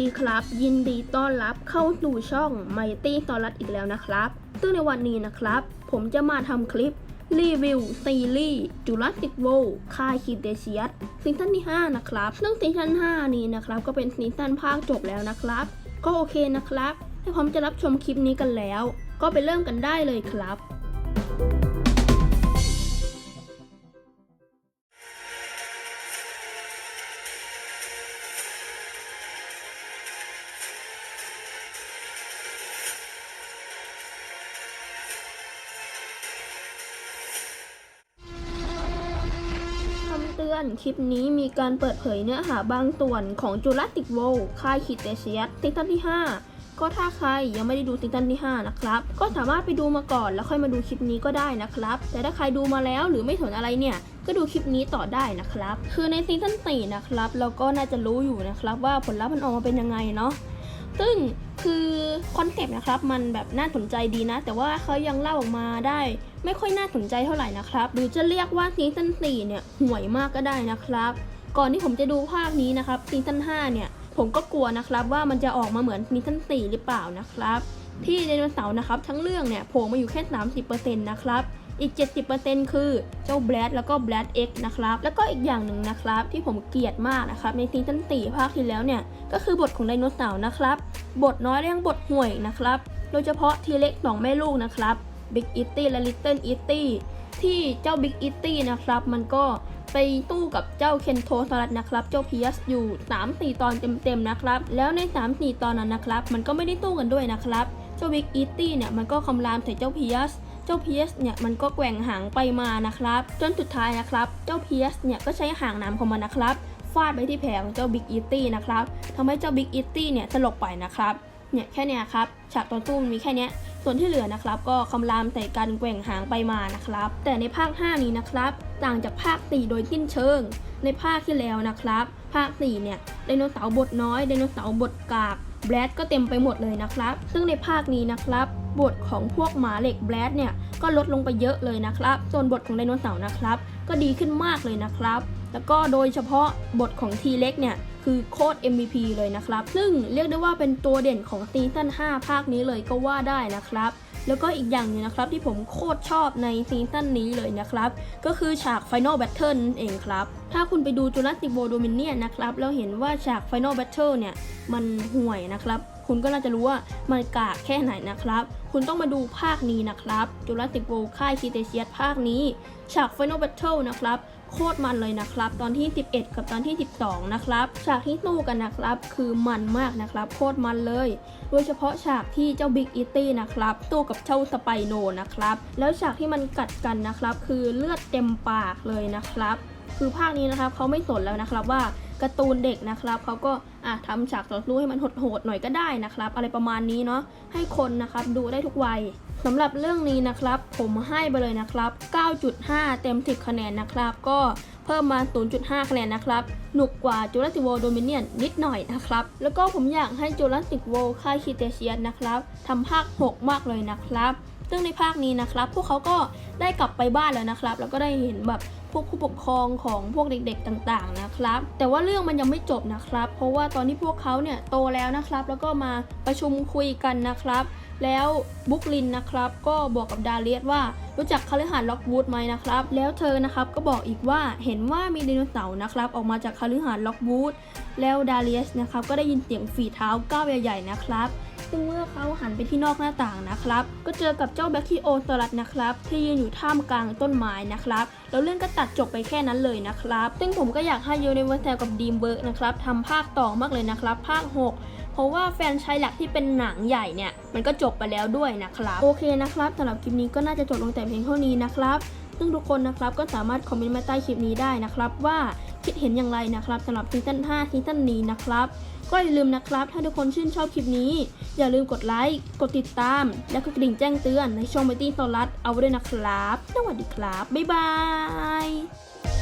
ดีครับ ยินดีต้อนรับเข้าสู่ช่องไมตี้ตอรัสอีกแล้วนะครับ ซึ่งในวันนี้นะครับ ผมจะมาทำคลิป รีวิวซีรีส์จูราสสิกโวคายคิเดเชียสซีซั่นที่ 5 นะครับซึ่งซีซั่น5 นี้นะครับ ก็เป็นซีซั่นภาคจบแล้วนะครับ ก็โอเคนะครับถ้าพร้อมจะรับชมคลิปนี้กันแล้ว ก็ไปเริ่มกันได้เลยครับ อนคลิปนี้มีการเปิดเผยเนื้อหาบางส่วนของจูราสติกโวค่ายคิเตเชียสซีซั่นที่ 5 ก็ถ้าใครยังไม่ได้ดูซีซั่นที่ 5 นะครับ ก็สามารถไปดูมาก่อนแล้วค่อยมาดูคลิปนี้ก็ได้นะครับ แต่ถ้าใครดูมาแล้วหรือไม่สนอะไรเนี่ย ก็ดูคลิปนี้ต่อได้นะครับ คือในซีซั่น4นะครับ เราก็น่าจะรู้อยู่นะครับว่าผลลัพธ์มันออกมาเป็นยังไงเนาะ ซึ่งคือ คอนเซปต์นะครับ มันแบบน่าสนใจดีนะ แต่ว่าเขายังเล่าออกมาได้ ไม่ค่อยน่าสนใจเท่าไหร่นะครับ หรือจะเรียกว่าซีซั่น4เนี่ยห่วยมากก็ได้นะครับ ก่อนที่ผมจะดูภาคนี้นะครับซีซั่น5เนี่ย ผมก็กลัวนะครับว่ามันจะออกมาเหมือนซีซั่น4หรือเปล่านะครับ ที่ไดโนเสาร์นะครับ ทั้งเรื่องเนี่ยโผล่มาอยู่แค่ 30%นะครับอีก 70%คือเจ้าแบลดแล้วก็แบลด X นะครับ แล้วก็อีกอย่างหนึ่งนะครับ ที่ผมเกลียดมากนะครับ ในซีซั่น4ภาคที่แล้วเนี่ย ก็คือบทของไดโนเสาร์นะครับ บทน้อยและยังบทห่วยนะครับ โดยเฉพาะทีเล็กสองแม่ลูกนะครับ Big e t t y และ Little e t t y ที่เจ้า Big e t t y นะครับ มันก็ไปตู้กับเจ้าเคนโทสลัดนะครับ เจ้าพียสอยู่3-4 ตอนเต็มๆนะครับ แล้วใน 3-4 ตอนนั้นนะครับ มันก็ไม่ได้ตู้กันด้วยนะครับ เจ้า Big e t t y เนี่ยมันก็คำรามใส่เจ้าพียสเจ้าพียสเนี่ยมันก็แกว่งหางไปมานะครับ จนสุดท้ายนะครับ เจ้าพียสเนี่ยก็ใช้หางน้ำของมันนะครับ ฟาดไปที่แผลของเจ้าบิ๊กอีตี้นะครับทำให้เจ้าบิ๊กอีตี้เนี่ยสลบไปนะครับเนี่ยแค่เนี้ยครับฉากตอนตู้มนมีแค่เนี้ยส่วนที่เหลือนะครับ ก็คำรามใส่การแกว่งหางไปมานะครับ แต่ในภาค 5 นี้นะครับ ต่างจากภาค4โดยสิ้นเชิง ในภาคที่แล้วนะครับ ภาค4เนี่ยไดโนเสาร์บทน้อยไดโนเสาร์บทกากแบลดก็เต็มไปหมดเลยนะครับ ซึ่งในภาคนี้นะครับ บทของพวกหมาเหล็กแบลดเนี่ยก็ลดลงไปเยอะเลยนะครับ ส่วนบทของไดโนเสาร์นะครับ ก็ดีขึ้นมากเลยนะครับ แล้วก็โดยเฉพาะบทของทีเล็กเนี่ยคือโคตร MVP เลยนะครับ ซึ่งเรียกได้ว่าเป็นตัวเด่นของซีซั่น5 ภาคนี้เลยก็ว่าได้นะครับแล้วก็อีกอย่างหนึงนะครับที่ผมโคตรชอบในซีซั่นนี้เลยนะครับ ก็คือฉาก Final Battle นั่นเองครับ ถ้าคุณไปดู Jurassic World Dominion นะครับ แล้วเห็นว่าฉาก Final Battle เนี่ย มันห่วยนะครับ คุณก็น่าจะรู้ว่ามันกากแค่ไหนนะครับ คุณต้องมาดูภาคนี้นะครับ Jurassic World ค่ายคีเตเชียสภาคนี้ ฉาก Final Battle นะครับโคตรมันเลยนะครับ ตอนที่ 11 กับตอนที่ 12 นะครับ ฉากที่สู้กันนะครับ คือมันมากนะครับ โคตรมันเลย โดยเฉพาะฉากที่เจ้าบิ๊กอีตี้นะครับสู้กับเจ้าสไปโนนะครับ แล้วฉากที่มันกัดกันนะครับ คือเลือดเต็มปากเลยนะครับ คือภาคนี้นะครับเขาไม่สนแล้วนะครับว่า การ์ตูนเด็กนะครับเขาก็อะทำฉากต่อสู้ให้มันโหดๆหน่อยก็ได้นะครับ อะไรประมาณนี้เนาะให้คนนะครับดูได้ทุกวัยสำหรับเรื่องนี้นะครับ ผมให้ไปเลยนะครับ 9.5 เต็ม 10 คะแนนนะครับ ก็เพิ่มมา 0.5 คะแนนนะครับ หนุกกว่า Jurassic World Dominion นิดหน่อยนะครับ แล้วก็ผมอยากให้ Jurassic World ค่ายคิเตเชียนนะครับทำภาค 6 มากเลยนะครับ ซึ่งในภาคนี้นะครับ พวกเขาก็ได้กลับไปบ้านแล้วนะครับ แล้วก็ได้เห็นแบบพวกผู้ปกครองของพวกเด็กๆต่างๆนะครับ แต่ว่าเรื่องมันยังไม่จบนะครับ เพราะว่าตอนที่พวกเขาเนี่ยโตแล้วนะครับ แล้วก็มาประชุมคุยกันนะครับ แล้วบุ๊กลินนะครับก็บอกกับดาเลียสว่ารู้จักคฤหาสน์ล็อกวูดไหมนะครับ แล้วเธอนะครับก็บอกอีกว่าเห็นว่ามีไดโนเสาร์นะครับออกมาจากคฤหาสน์ล็อกวูดแล้วดาเลียสนะครับก็ได้ยินเสียงฝีเท้าก้าวใหญ่ๆนะครับ ซึ่งเมื่อเขาหันไปที่นอกหน้าต่างนะครับ ก็เจอกับเจ้าแบคทีโอสลัดนะครับ ที่ยืนอยู่ท่ามกลางต้นไม้นะครับ แล้วเรื่องก็ตัดจบไปแค่นั้นเลยนะครับ ซึ่งผมก็อยากให้ยูนิเวอร์แซลกับดีมเบิร์กนะครับทำภาคต่อมากเลยนะครับ ภาค6เพราะว่าแฟนชายหลักที่เป็นหนังใหญ่เนี่ย มันก็จบไปแล้วด้วยนะครับ โอเคนะครับสำหรับคลิปนี้ก็น่าจะจบลงแต่เพียงเท่านี้นะครับ ซึ่งทุกคนนะครับก็สามารถคอมเมนต์มาใต้คลิปนี้ได้นะครับ ว่าคิดเห็นอย่างไรนะครับสำหรับซีซั่น5ซีซั่นนี้นะครับ ก็อย่าลืมนะครับ ถ้าทุกคนชื่นชอบคลิปนี้ อย่าลืมกดไลค์กดติดตาม และก็กระดิ่งแจ้งเตือนในช่องเบตี้โซลัสเอาไว้ด้วยนะครับ สวัสดีครับบ๊ายบาย